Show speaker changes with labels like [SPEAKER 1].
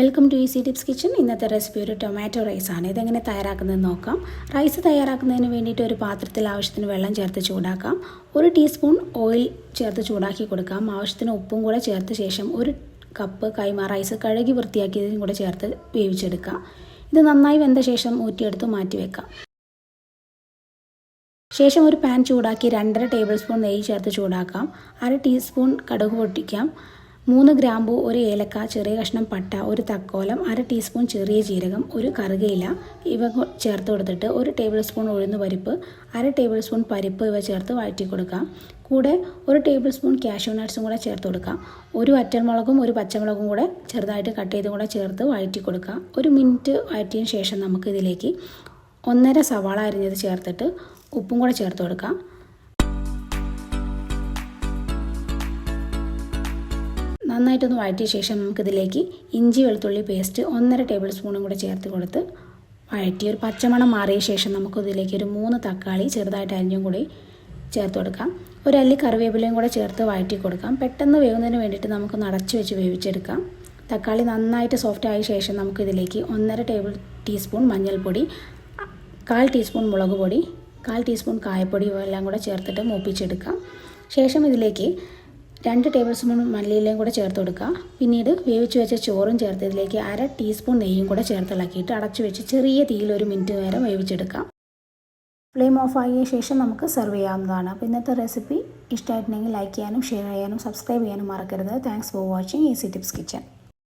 [SPEAKER 1] Welcome to easy tips kitchen ഇന്നത്തെ recipe ഒരു tomato rice ആണ്. ഇതെങ്ങനെ തയ്യാറാക്കുന്നത് നോക്കാം. റൈസ് തയ്യാറാക്കുന്നതിന് വേണ്ടിയിട്ട് ഒരു പാത്രത്തിൽ ആവശ്യത്തിന് വെള്ളം ചേർത്ത് ചൂടാക്കാം. ഒരു ടീസ്പൂൺ ഓയിൽ ചേർത്ത് ചൂടാക്കി കൊടുക്കാം. ആവശ്യത്തിന് ഉപ്പും കൂടെ ചേർത്ത ശേഷം ഒരു കപ്പ് കൈമ റൈസ് കഴുകി വൃത്തിയാക്കിയതിനും കൂടെ ചേർത്ത് വേവിച്ചെടുക്കാം. ഇത് നന്നായി വെന്ത ശേഷം ഊറ്റിയെടുത്ത് മാറ്റി വെക്കാം. ശേഷം ഒരു പാൻ ചൂടാക്കി രണ്ടര ടേബിൾ സ്പൂൺ നെയ്യ് ചേർത്ത് ചൂടാക്കാം. അര ടീസ്പൂൺ കടുക് പൊട്ടിക്കാം. മൂന്ന് ഗ്രാമ്പു ഒരു ഏലക്ക ചെറിയ കഷ്ണം പട്ട ഒരു തക്കോലം അര ടീസ്പൂൺ ചെറിയ ജീരകം ഒരു കറുകയില ഇവ ചേർത്ത് കൊടുത്തിട്ട് ഒരു ടേബിൾ സ്പൂൺ ഉഴുന്ന് പരിപ്പ് അര ടേബിൾ സ്പൂൺ പരിപ്പ് ഇവ ചേർത്ത് വഴറ്റി കൊടുക്കാം കൂടെ ഒരു ടേബിൾ സ്പൂൺ കാഷ്യൂ നട്ട്സും കൂടെ ചേർത്ത് കൊടുക്കാം ഒരു അറ്റൻമുളകും ഒരു പച്ചമുളകും കൂടെ ചെറുതായിട്ട് കട്ട് ചെയ്തും കൂടെ ചേർത്ത് വഴറ്റി കൊടുക്കാം ഒരു മിനിറ്റ് വഴറ്റിയതിന് ശേഷം നമുക്ക് ഇതിലേക്ക് ഒന്നര സവാള അരിഞ്ഞത് ചേർത്തിട്ട് ഉപ്പും കൂടെ ചേർത്ത് കൊടുക്കാം നന്നായിട്ടൊന്ന് വഴറ്റിയ ശേഷം നമുക്കിതിലേക്ക് ഇഞ്ചി വെളുത്തുള്ളി പേസ്റ്റ് ഒന്നര ടേബിൾ സ്പൂണും കൂടെ ചേർത്ത് കൊടുത്ത് വഴറ്റി ഒരു പച്ചമണം മാറിയ ശേഷം നമുക്കിതിലേക്ക് ഒരു മൂന്ന് തക്കാളി ചെറുതായിട്ട് അരിഞ്ഞും കൂടി ചേർത്ത് കൊടുക്കാം. ഒരു അല്ലി കറിവേപ്പിലയും കൂടെ ചേർത്ത് വഴറ്റി കൊടുക്കാം. പെട്ടെന്ന് വേവുന്നതിന് വേണ്ടിയിട്ട് നമുക്ക് നടച്ചു വെച്ച് വേവിച്ചെടുക്കാം. തക്കാളി നന്നായിട്ട് സോഫ്റ്റ് ആയ ശേഷം നമുക്കിതിലേക്ക് ഒന്നര ടേബിൾ ടീസ്പൂൺ മഞ്ഞൾപ്പൊടി കാൽ ടീസ്പൂൺ മുളക് പൊടി കാൽ ടീസ്പൂൺ കായപ്പൊടി എല്ലാം കൂടെ ചേർത്തിട്ട് മൂപ്പിച്ചെടുക്കാം. ശേഷം ഇതിലേക്ക് രണ്ട് ടേബിൾ സ്പൂൺ മല്ലിയിലയും കൂടെ ചേർത്ത് കൊടുക്കുക. പിന്നീട് വേവിച്ച് വെച്ച ചോറും ചേർത്ത് ഇതിലേക്ക് അര ടീസ്പൂൺ നെയ്യും കൂടെ ചേർത്തിളക്കിയിട്ട് അടച്ചു വെച്ച് ചെറിയ തീയിൽ ഒരു മിനിറ്റ് നേരം വേവിച്ചെടുക്കാം ഫ്ലെയിം ഓഫ് ആയ ശേഷം നമുക്ക് സെർവ് ചെയ്യാവുന്നതാണ്. അപ്പോൾ ഇന്നത്തെ റെസിപ്പി ഇഷ്ടമായിട്ടുണ്ടെങ്കിൽ ലൈക്ക് ചെയ്യാനും ഷെയർ ചെയ്യാനും സബ്സ്ക്രൈബ് ചെയ്യാനും മറക്കരുത്. Thanks for watching easy tips kitchen